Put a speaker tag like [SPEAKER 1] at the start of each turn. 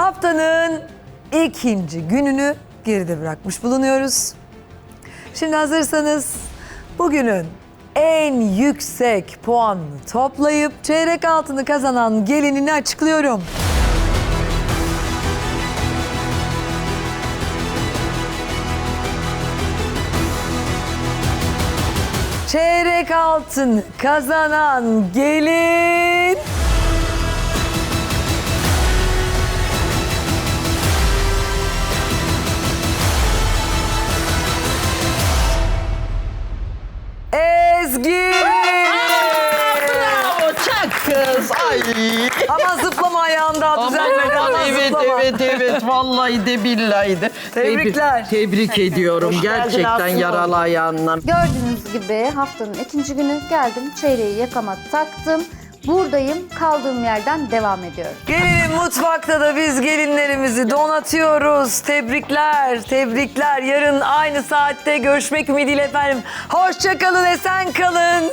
[SPEAKER 1] haftanın ikinci gününü geride bırakmış bulunuyoruz. Şimdi hazırsanız bugünün en yüksek puanını toplayıp çeyrek altını kazanan gelinini açıklıyorum. Çeyrek altın kazanan gelin... Ezgi!
[SPEAKER 2] Bravo çak kız. Ay.
[SPEAKER 1] Ama zıplama ayağında düzelmedi ama
[SPEAKER 2] evet
[SPEAKER 1] zıplama.
[SPEAKER 2] evet evet vallahi de billahi de.
[SPEAKER 1] Tebrikler.
[SPEAKER 2] Tebrik, tebrik ediyorum
[SPEAKER 3] Hoş geldin
[SPEAKER 2] gerçekten
[SPEAKER 3] Aslı.
[SPEAKER 2] yaralı ayağından.
[SPEAKER 4] Gördüğünüz gibi haftanın ikinci günü geldim. Çeyreği yakama taktım. Buradayım. Kaldığım yerden devam ediyorum.
[SPEAKER 1] Gelin mutfakta da biz gelinlerimizi donatıyoruz. Tebrikler, tebrikler. Yarın aynı saatte görüşmek ümidiyle efendim. Hoşçakalın, esen kalın.